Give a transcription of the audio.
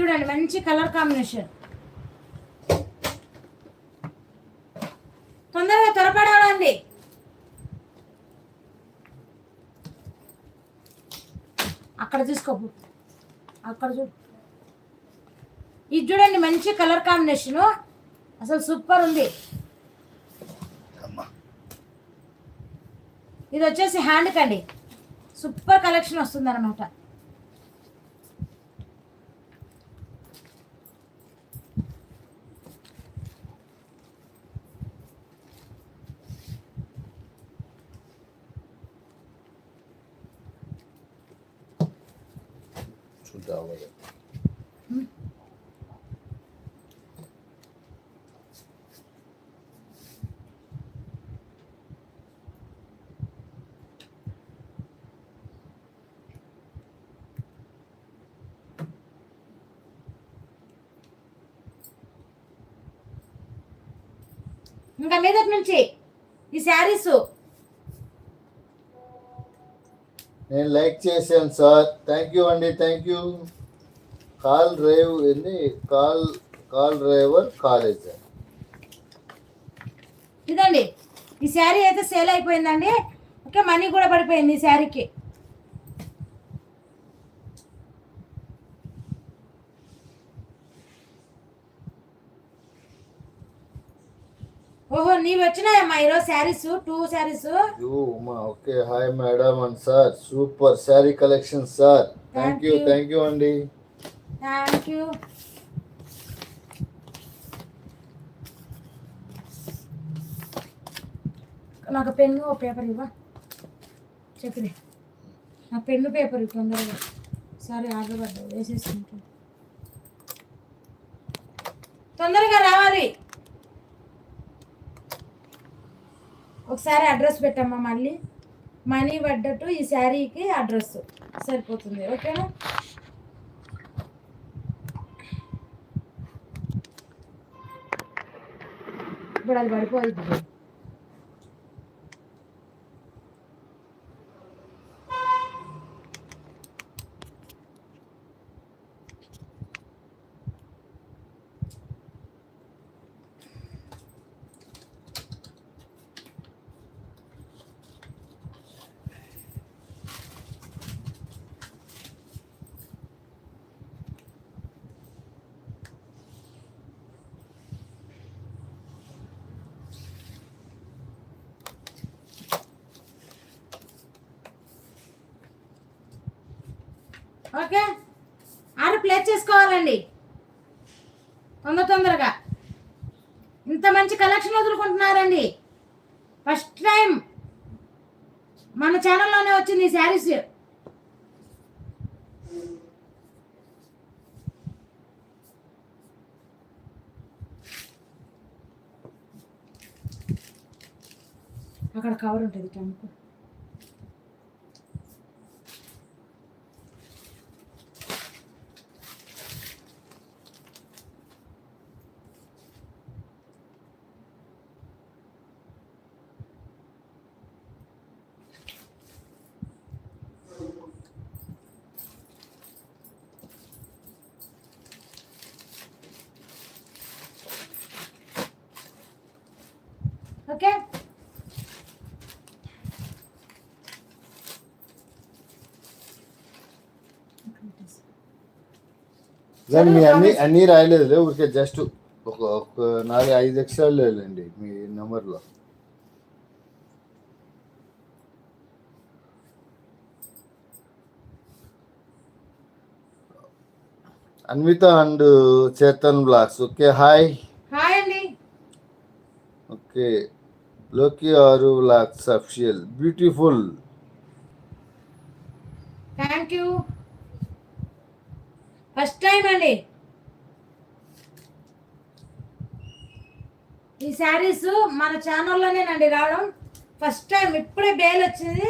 చూడండి మంచి colour combination. తొందరగా త్వరపడాలండి అక్కడ తీసుకోపు అక్కడ చూడు. ఇది చూడండి మంచి కలర్ కాంబినేషను. అసలు సూపర్ ఉంది. ఇది వచ్చేసి హ్యాండ్ కండి సూపర్ కలెక్షన్ వస్తుంది అనమాట చూద్దాం అలాగే. ఇంకా లేదటి నుంచి ఈ శారీస్ నేను లైక్ చేశాను సార్. థ్యాంక్ యూ అండి థ్యాంక్ యూ కాల్ డ్రైవ్ ఏంది? Call call driver college. ఇదండి. ఈ శారీ అయితే సేల్ అయిపోయిందండి. ఓకే మనీ కూడా పడిపోయింది ఈ శారీకి. ఓహో నీవు వచ్చినాయమ్మా ఈరోజు saris two saris? Okay hi madam and sir. Super sari collection sir. Thank you. Thank you అండి. థ్యాంక్ యూ నాకు పెన్ను ఓ పేపర్ ఇవ్వ. చెప్పిరి నా పెన్ను పేపర్ తొందరగా. సరే ఆర్డర్ పడ్డా వేసేసుకుంటాను. తొందరగా రావాలి. ఒకసారి అడ్రస్ పెట్టమ్మా మళ్ళీ మనీ పడ్డట్టు ఈ శారీకి అడ్రస్ సరిపోతుంది ఓకేనా ఇప్పుడు అది పడిపోతుంది ఓకే? ఆర్డర్ ప్లేస్ చేసుకోవాలండి. తొందర తొందరగా. ఇంత మంచి కలెక్షన్ వదులుకుంటున్నారండి. ఫస్ట్ టైం మన ఛానల్లోనే వచ్చింది ఈ శారీస్. అక్కడ కవర్ ఉంటుంది టెంపుల్ ఓకే? మీ అన్ని అన్నీ రాయలేదు ఊరికే జస్ట్ ఒక ఒక నాలుగు ఐదు ఎక్స్ట్రాలు లేదండి మీ నెంబర్లో Anvitha and Chetan blocks. Okay hi. Hi అండి. ఓకే. లోకి ఆరు blocks official. Beautiful. Thank you first time అండి. ఈ శారీస్ మన ఛానల్లోనేనండి రావడం. ఫస్ట్ టైం ఇప్పుడే బేల్ వచ్చింది.